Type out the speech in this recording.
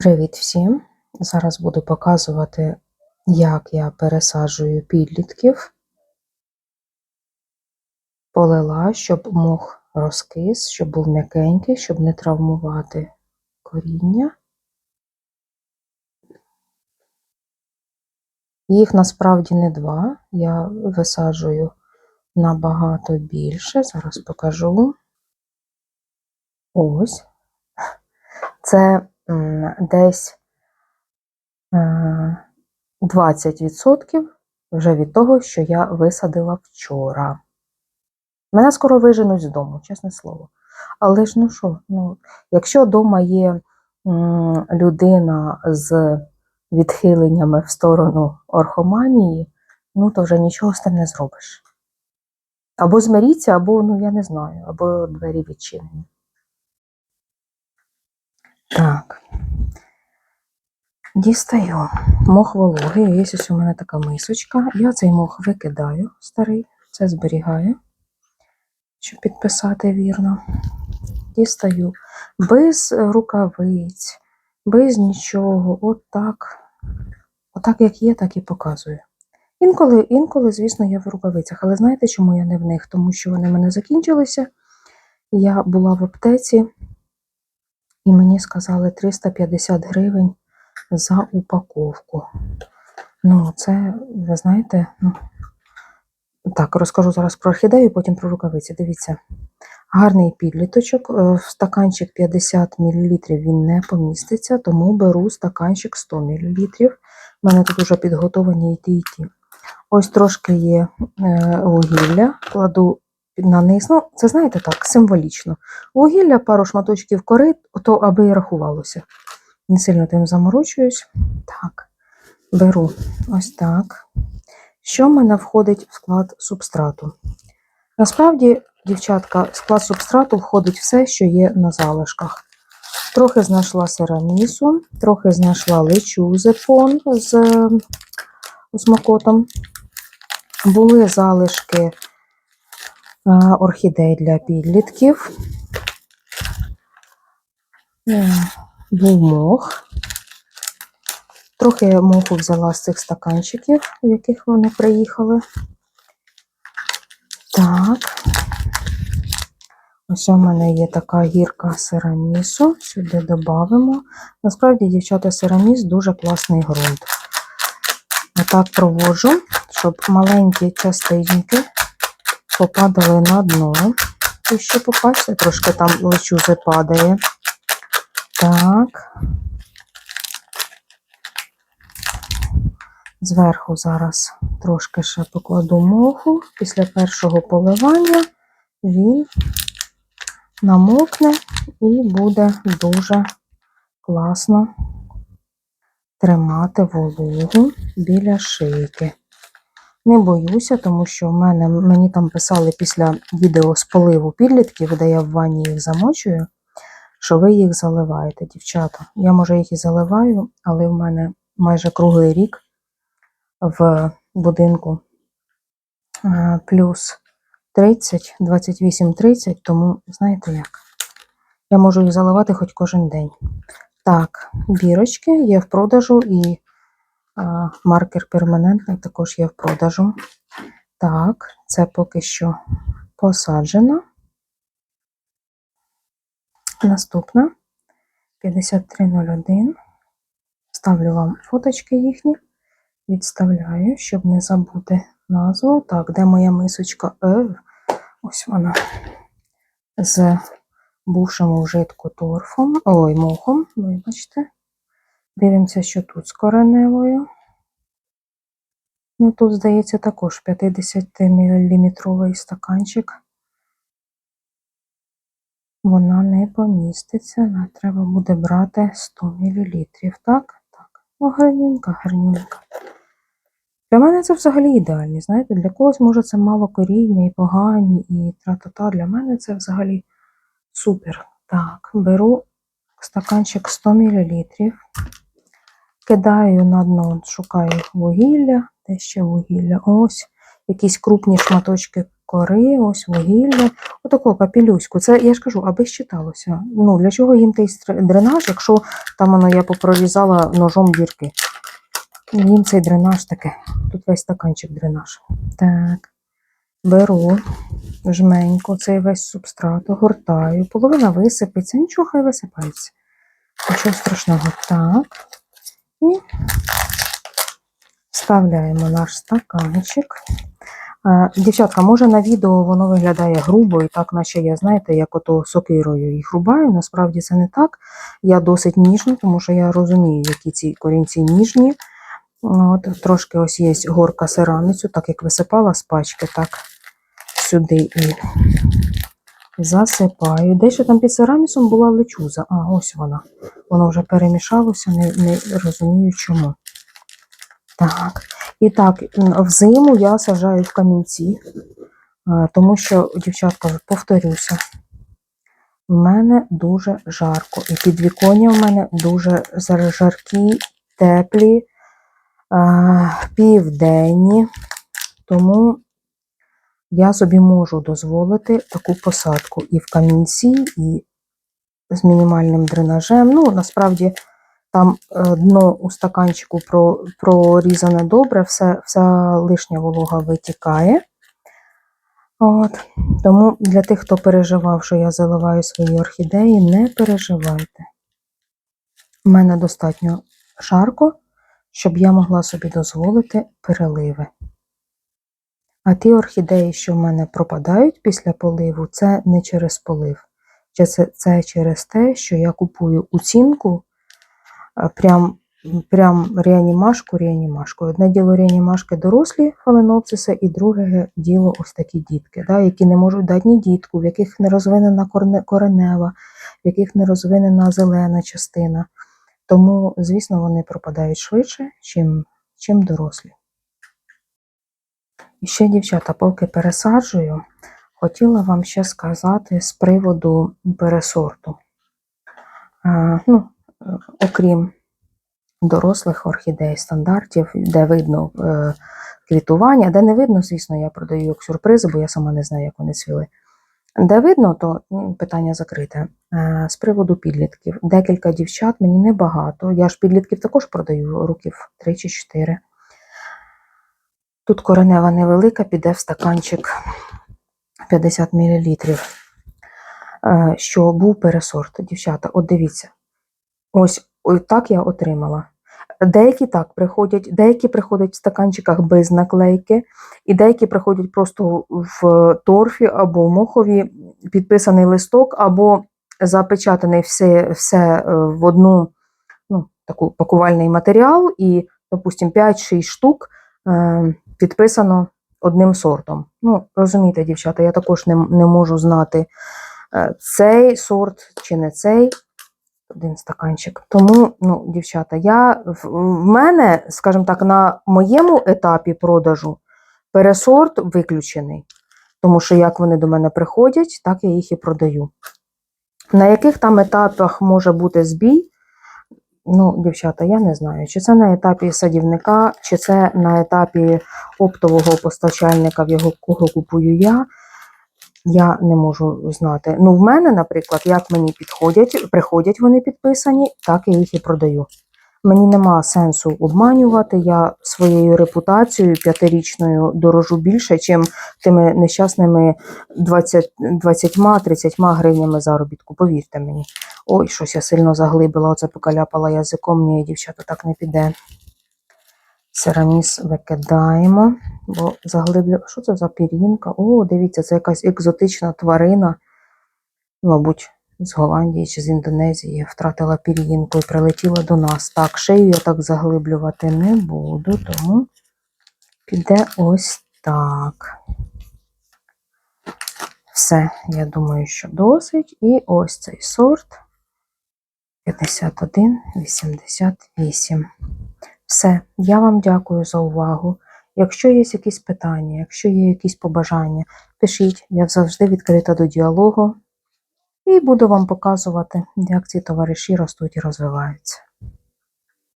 Привіт всім! Зараз буду показувати, як я пересаджую підлітків. Полила, щоб мох розкис, щоб був м'якенький, щоб не травмувати коріння. Їх насправді не два, я висаджую набагато більше. Зараз покажу. Ось. Це десь е, 20% вже від того, що я висадила вчора. Мене скоро виженуть з дому, чесне слово. Але ж ну що, ну, якщо вдома є людина з відхиленнями в сторону орхоманії, ну то вже нічого з тим не зробиш. Або змиріться, або, ну я не знаю, або двері відчинені. Так. Дістаю мох вологий. Є ось у мене така мисочка. Я цей мох викидаю старий, це зберігаю, щоб підписати вірно. Дістаю без рукавиць, без нічого. От так. Отак, як є, так і показую. Інколи, інколи, звісно, я в рукавицях, але знаєте, чому я не в них? Тому що вони в мене закінчилися. Я була в аптеці, і мені сказали 350 гривень за упаковку. Ну, це, ви знаєте, ну, так, розкажу зараз про орхідею, потім про рукавиці. Дивіться, гарний підліточок, е, в стаканчик 50 мл він не поміститься, тому беру стаканчик 100 мл. У мене тут вже підготовані і ті, і ті. Ось трошки є е, вугілля, кладу на низ. Ну, це знаєте так, символічно. Вугілля, пару шматочків кори, то аби і рахувалося. Не сильно тим заморочуюсь. Так, беру ось так. Що в мене входить в склад субстрату? Насправді, дівчатка, в склад субстрату входить все, що є на залишках. Трохи знайшла серамісу, трохи знайшла лечузепон з е, смокотом. Були залишки орхідей для підлітків. Е, Був мох. Трохи моху взяла з цих стаканчиків, в яких вони приїхали. Так. Ось у мене є така гірка серамісу. Сюди додамо. Насправді, дівчата, сераміс дуже класний ґрунт. Отак проводжу, щоб маленькі частинки попадали на дно. І ще попасться, трошки там лечузи падає. Так. Зверху зараз трошки ще покладу моху. Після першого поливання він намокне і буде дуже класно тримати вологу біля шийки. Не боюся, тому що в мене, мені там писали після відео з поливу підлітків, де я в ванні їх замочую, що ви їх заливаєте, дівчата. Я, може, їх і заливаю, але в мене майже круглий рік в будинку плюс 30, 28-30, тому знаєте як? Я можу їх заливати хоч кожен день. Так, бірочки є в продажу і маркер перманентний також є в продажу. Так, це поки що посаджено. Наступна 5301. Ставлю вам фоточки їхні, відставляю, щоб не забути назву. Так, де моя мисочка? Е, ось вона. З бувшим ужитку торфом, ой, мохом, вибачте. Дивимося, що тут з кореневою. Ну, тут, здається, також 50-мм стаканчик. Вона не поміститься, нам треба буде брати 100 мл. Так? Так. Ну, гарнюнька, гарнюнька. Для мене це взагалі ідеальні. Знаєте, для когось може це мало коріння і погані, і тра-та-та. Для мене це взагалі супер. Так, беру стаканчик 100 мл, кидаю на дно, шукаю вугілля, де ще вугілля. Ось якісь крупні шматочки кори, ось вугілля, отаку капілюську. Це я ж кажу, аби щиталося. Ну, для чого їм той дренаж, якщо там воно я попрорізала ножом дірки. Їм цей дренаж таке. Тут весь стаканчик дренаж. Так. Беру жменько цей весь субстрат, огортаю. Половина висипеться, нічого хай висипається. Нічого страшного. Так. І вставляємо наш стаканчик. Дівчатка, може на відео воно виглядає грубо і так, наче я, знаєте, як ото сокирою їх рубаю. Насправді це не так. Я досить ніжна, тому що я розумію, які ці корінці ніжні. От, трошки ось є горка сираницю, так як висипала з пачки, так сюди і засипаю. Дещо там під серамісом була лечуза. А, ось вона. Воно вже перемішалося, не, не розумію чому. Так. І так, взиму я сажаю в камінці, е, тому що, дівчатка, повторюся, в мене дуже жарко. І підвіконня в мене дуже жаркі, теплі, е, південні. Тому я собі можу дозволити таку посадку і в камінці, і з мінімальним дренажем. Ну, насправді, там е, дно у стаканчику прорізане добре, все, вся лишня волога витікає. От. Тому для тих, хто переживав, що я заливаю свої орхідеї, не переживайте. У мене достатньо жарко, щоб я могла собі дозволити переливи. А ті орхідеї, що в мене пропадають після поливу, це не через полив. Це, це, через те, що я купую оцінку прям, прям реанімашку, реанімашку. Одне діло реанімашки дорослі фаленопсиси, і друге діло ось такі дітки, да, які не можуть дати ні дітку, в яких не розвинена коренева, в яких не розвинена зелена частина. Тому, звісно, вони пропадають швидше, чим, чим дорослі. І ще, дівчата, поки пересаджую, хотіла вам ще сказати з приводу пересорту. А, ну, е, окрім дорослих орхідей стандартів, де видно е, квітування, де не видно, звісно, я продаю як сюрпризи, бо я сама не знаю, як вони цвіли. Де видно, то питання закрите. Е, З приводу підлітків. Декілька дівчат, мені небагато. Я ж підлітків також продаю років 3 чи 4. Тут коренева невелика, піде в стаканчик 50 мл. Е, Що був пересорт. Дівчата, от дивіться. Ось, так я отримала. Деякі так приходять, деякі приходять в стаканчиках без наклейки, і деякі приходять просто в торфі або в мохові підписаний листок, або запечатаний все, все е, в одну ну, таку пакувальний матеріал, і, допустимо, 5-6 штук е, підписано одним сортом. Ну, розумієте, дівчата, я також не, не можу знати е, цей сорт чи не цей. Один стаканчик. Тому, ну, дівчата, я в, в мене, скажімо так, на моєму етапі продажу пересорт виключений. Тому що як вони до мене приходять, так я їх і продаю. На яких там етапах може бути збій? Ну, дівчата, я не знаю, чи це на етапі садівника, чи це на етапі оптового постачальника, в його кого купую я. Я не можу знати. Ну, в мене, наприклад, як мені підходять, приходять вони підписані, так я їх і продаю. Мені нема сенсу обманювати. Я своєю репутацією п'ятирічною дорожу більше, чим тими нещасними 20-30 гривнями заробітку. Повірте мені. Ой, щось я сильно заглибила, оце покаляпала язиком. Ні, дівчата, так не піде. Сераміс викидаємо, бо заглиблю. Що це за пір'їнка? О, дивіться, це якась екзотична тварина. Мабуть, з Голландії чи з Індонезії втратила пір'їнку і прилетіла до нас. Так, шию я так заглиблювати не буду, тому піде ось так. Все, я думаю, що досить. І ось цей сорт 51,88. Все, я вам дякую за увагу. Якщо є якісь питання, якщо є якісь побажання, пишіть, я завжди відкрита до діалогу і буду вам показувати, як ці товариші ростуть і розвиваються.